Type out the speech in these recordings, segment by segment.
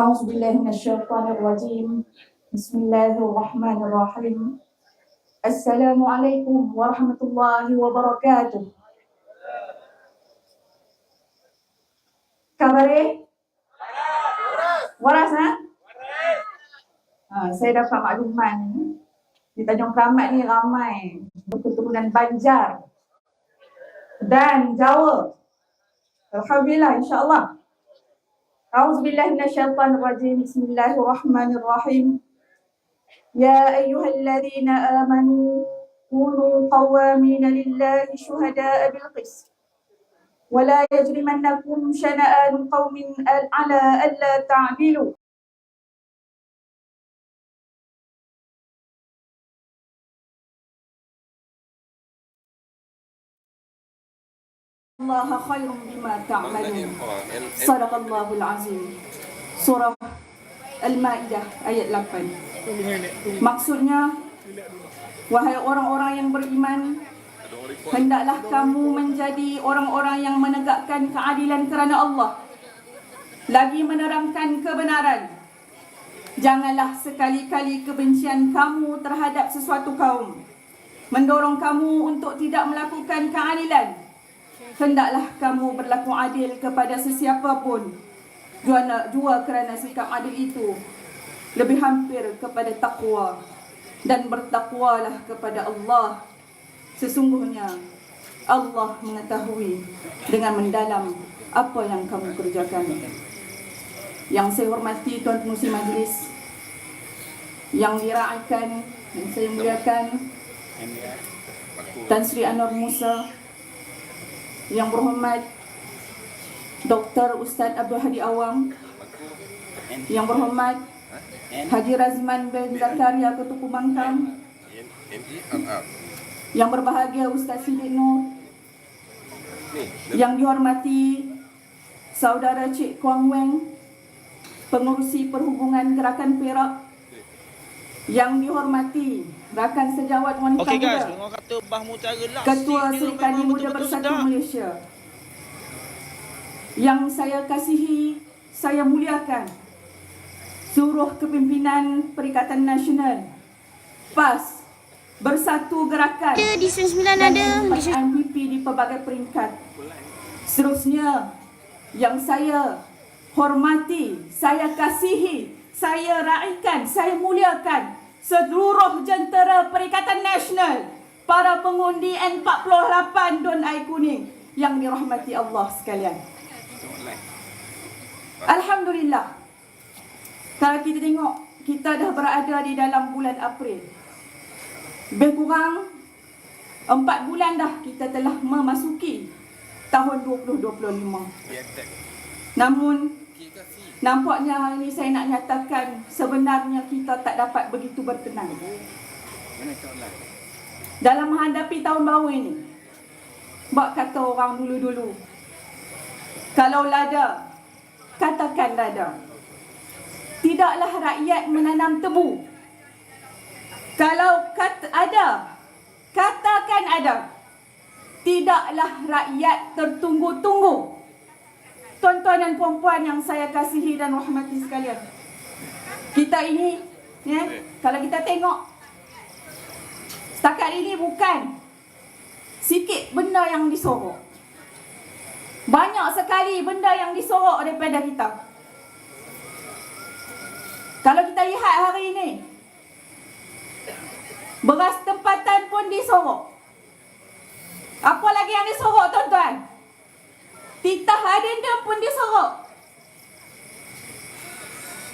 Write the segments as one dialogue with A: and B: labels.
A: أعوذ بالله من الشيطان الرجيم بسم الله الرحمن الرحيم السلام عليكم ورحمة الله وبركاته Kabare? Waras ha? ha? Saya dapat makluman ni di Tanjung Keramat ni ramai berketurunan Banjar dan Jawa. Alhamdulillah insyaAllah. أعوذ بالله من الشيطان الرجيم. بسم الله الرحمن الرحيم. يا أيها الذين آمنوا كونوا قوامين لله شهداء بالقسط. ولا يجرمنكم شنآن قوم على ألا تعدلوا. Allah khairun bima تعملون. صدق Al Azim. Surah Al-Ma'idah ayat 8 Maksudnya Wahai orang-orang yang beriman Hendaklah kamu menjadi orang-orang yang menegakkan keadilan kerana Allah. Lagi menerangkan kebenaran. Janganlah sekali-kali kebencian kamu terhadap sesuatu kaum. Mendorong kamu untuk tidak melakukan keadilan hendaklah kamu berlaku adil kepada sesiapa pun jua, jua kerana sikap adil itu. Lebih hampir kepada takwa dan bertakwalah kepada Allah. Sesungguhnya Allah mengetahui dengan mendalam apa yang kamu kerjakan. Yang saya hormati tuan pengusi majlis. Yang diraikan dan saya muliakan. Tan Sri Anwar Musa yang berhormat Dr. Ustaz Abdul Hadi Awang Yang berhormat Haji Razman bin Zakaria Ketua Pembangkang Yang berbahagia Ustaz Sidik Nur Yang dihormati Saudara Cik Kuang Weng Pengurusi Perhubungan Gerakan Perak Yang dihormati Rakan Sejawat Wanita
B: Okey guys,
A: Muda
B: orang kata bah mutara lah.
A: Ketua Serikandi Muda Bersatu
B: sedap.
A: Malaysia Yang saya kasihi, saya muliakan Seluruh kepimpinan Perikatan Nasional PAS Bersatu Gerakan
C: Ada di Sen 9
A: dan
C: ada. Di Sen
A: MPP di pelbagai peringkat Seterusnya Yang saya hormati, saya kasihi, saya raikan, saya muliakan seluruh jentera Perikatan Nasional, para pengundi N48 Don Air Kuning yang dirahmati Allah sekalian. Alhamdulillah. Kalau kita tengok, kita dah berada di dalam bulan April. Lebih kurang empat bulan dah kita telah memasuki tahun 2025. Namun Nampaknya ini saya nak nyatakan sebenarnya kita tak dapat begitu bertenang. Dalam menghadapi tahun baru ini. Bak kata orang dulu-dulu. Kalau lada, katakan lada. Tidaklah rakyat menanam tebu. Kalau kata ada, katakan ada. Tidaklah rakyat tertunggu-tunggu. Tuan-tuan dan puan-puan yang saya kasihi dan rahmati sekalian. Kita ini, ya, kalau kita tengok, setakat ini bukan sikit benda yang disorok. Banyak sekali benda yang disorok daripada kita. Kalau kita lihat hari ini, beras tempatan pun disorok. Apa lagi yang disorok tuan-tuan? Titah adendum pun disorok.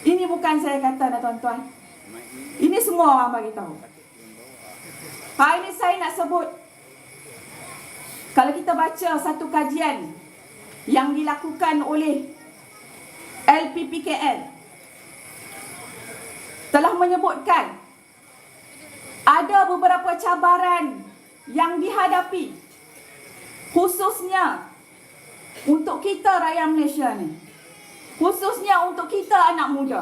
A: Ini bukan saya kata dah tuan-tuan. Ini semua orang bagi tahu. Hari ini saya nak sebut kalau kita baca satu kajian yang dilakukan oleh LPPKL telah menyebutkan ada beberapa cabaran yang dihadapi khususnya untuk kita rakyat Malaysia ni. Khususnya untuk kita anak muda.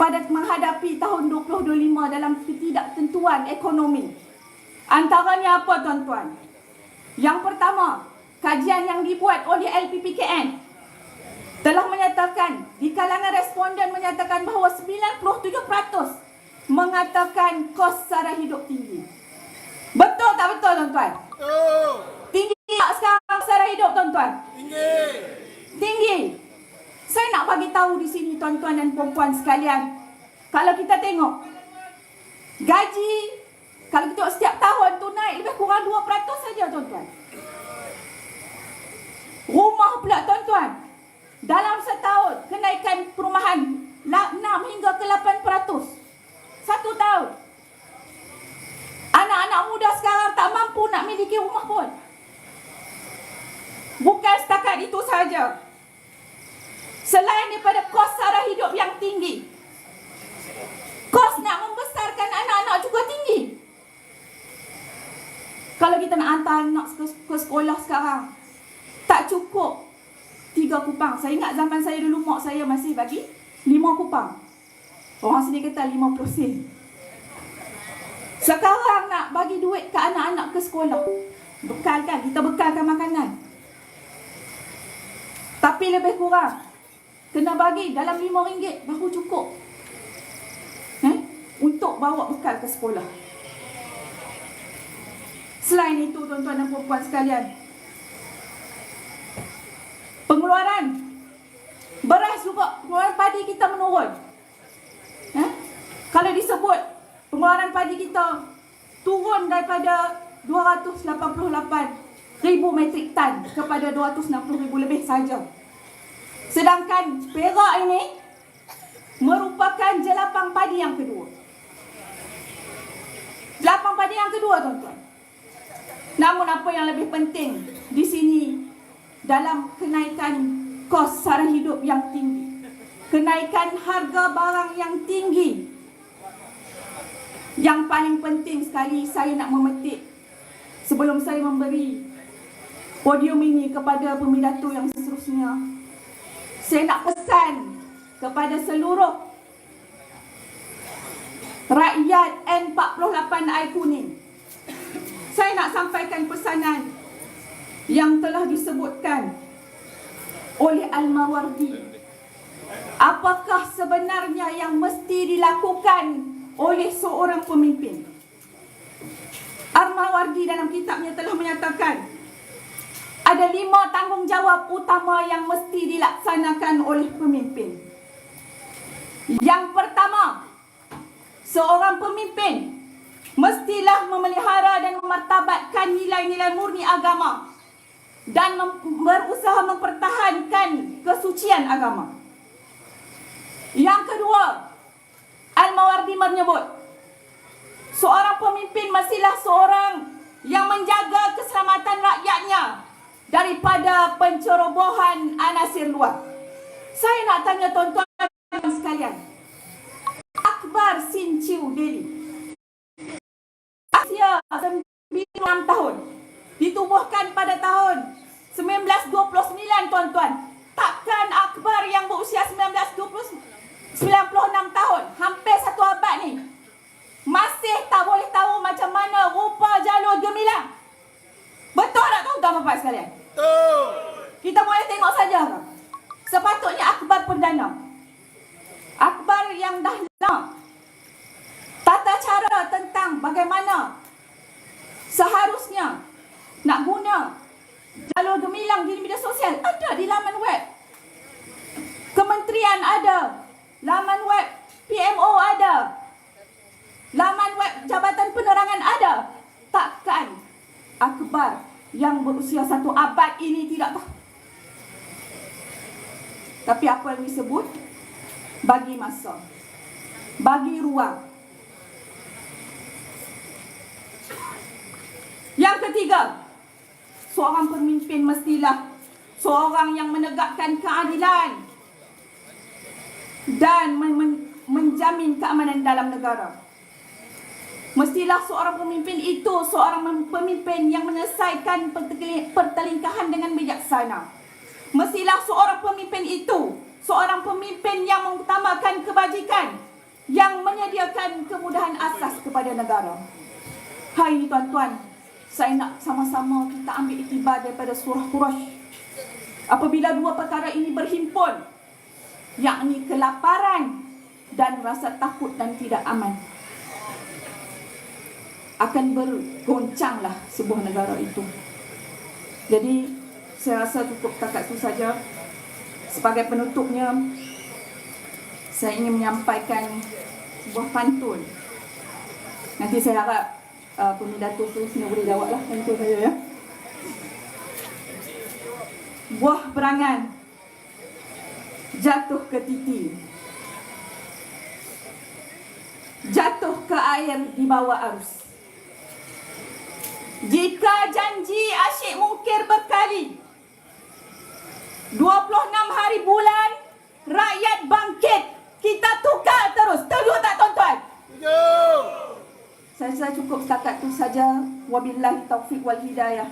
A: Pada menghadapi tahun 2025 dalam ketidaktentuan ekonomi. Antaranya apa tuan-tuan? Yang pertama, kajian yang dibuat oleh LPPKN telah menyatakan di kalangan responden menyatakan bahawa 97% mengatakan kos sara hidup tinggi. Betul tak betul tuan-tuan?
B: Betul.
A: Tak sekarang sara hidup tuan-tuan?
B: Tinggi.
A: Tinggi. Saya nak bagi tahu di sini tuan-tuan dan puan-puan sekalian. Kalau kita tengok gaji kalau kita tengok setiap tahun tu naik lebih kurang 2% saja tuan-tuan. Rumah pula tuan-tuan. Dalam setahun kenaikan perumahan 6 hingga ke 8%. Satu tahun. Anak-anak muda sekarang tak mampu nak miliki rumah pun. Bukan setakat itu saja. Selain daripada kos sara hidup yang tinggi, kos nak membesarkan anak-anak juga tinggi. Kalau kita nak hantar anak ke, sekolah sekarang, tak cukup tiga kupang. Saya ingat zaman saya dulu mak saya masih bagi lima kupang. Orang sini kata lima puluh sen. Sekarang nak bagi duit ke anak-anak ke sekolah. Bekalkan, kita bekalkan makanan. Tapi lebih kurang Kena bagi dalam RM5 baru cukup eh? Untuk bawa bekal ke sekolah Selain itu tuan-tuan dan puan sekalian Pengeluaran Beras juga Pengeluaran padi kita menurun eh? Kalau disebut Pengeluaran padi kita Turun daripada 288 ribu metrik tan Kepada 260 ribu lebih saja Sedangkan Perak ini merupakan jelapang padi yang kedua. Jelapang padi yang kedua tuan-tuan. Namun apa yang lebih penting di sini dalam kenaikan kos sara hidup yang tinggi. Kenaikan harga barang yang tinggi. Yang paling penting sekali saya nak memetik sebelum saya memberi podium ini kepada pemidato yang seterusnya saya nak pesan kepada seluruh rakyat N48 Air Kuning. Saya nak sampaikan pesanan yang telah disebutkan oleh Al-Mawardi. Apakah sebenarnya yang mesti dilakukan oleh seorang pemimpin? Al-Mawardi dalam kitabnya telah menyatakan ada lima tanggungjawab utama yang mesti dilaksanakan oleh pemimpin. Yang pertama, seorang pemimpin mestilah memelihara dan memartabatkan nilai-nilai murni agama dan berusaha mempertahankan kesucian agama. Yang kedua, Al-Mawardi menyebut, seorang pemimpin mestilah seorang yang menjaga keselamatan rakyatnya daripada pencerobohan anasir luar. Saya nak tanya tuan-tuan sekalian. Akbar Sinchiu Deli. Asia 96 tahun. Ditubuhkan pada tahun 1929 tuan-tuan. Takkan Akbar yang berusia 1996 tahun, hampir satu abad ni, masih tak boleh tahu macam mana rupa jalur gemilang. Betul tak tuan-tuan bapak sekalian?
B: Betul.
A: Kita boleh tengok saja. Sepatutnya akbar perdana. Akbar yang dah lama. Tata cara tentang bagaimana seharusnya nak guna jalur gemilang di media sosial ada di laman web. Kementerian ada. Laman web PMO ada. Laman web Jabatan Penerangan ada. Takkan akbar yang berusia satu abad ini tidak tahu. Tapi apa yang disebut? Bagi masa. Bagi ruang. Yang ketiga, seorang pemimpin mestilah seorang yang menegakkan keadilan dan menjamin keamanan dalam negara. Mestilah seorang pemimpin itu seorang pemimpin yang menyelesaikan pertelingkahan dengan bijaksana. Mestilah seorang pemimpin itu seorang pemimpin yang mengutamakan kebajikan yang menyediakan kemudahan asas kepada negara. Hai tuan-tuan, saya nak sama-sama kita ambil itibar daripada surah Quraisy. Apabila dua perkara ini berhimpun yakni kelaparan dan rasa takut dan tidak aman akan bergoncanglah sebuah negara itu. Jadi saya rasa cukup takat itu saja. Sebagai penutupnya, saya ingin menyampaikan sebuah pantun. Nanti saya harap uh, pemindato tu semua boleh jawab lah pantun saya ya. Buah berangan jatuh ke titi. Jatuh ke air di bawah arus. Jika janji asyik mungkir berkali 26 hari bulan Rakyat bangkit Kita tukar terus. Setuju tak tuan-tuan? Saya, saya cukup setakat tu saja. Wabillahi taufiq wal hidayah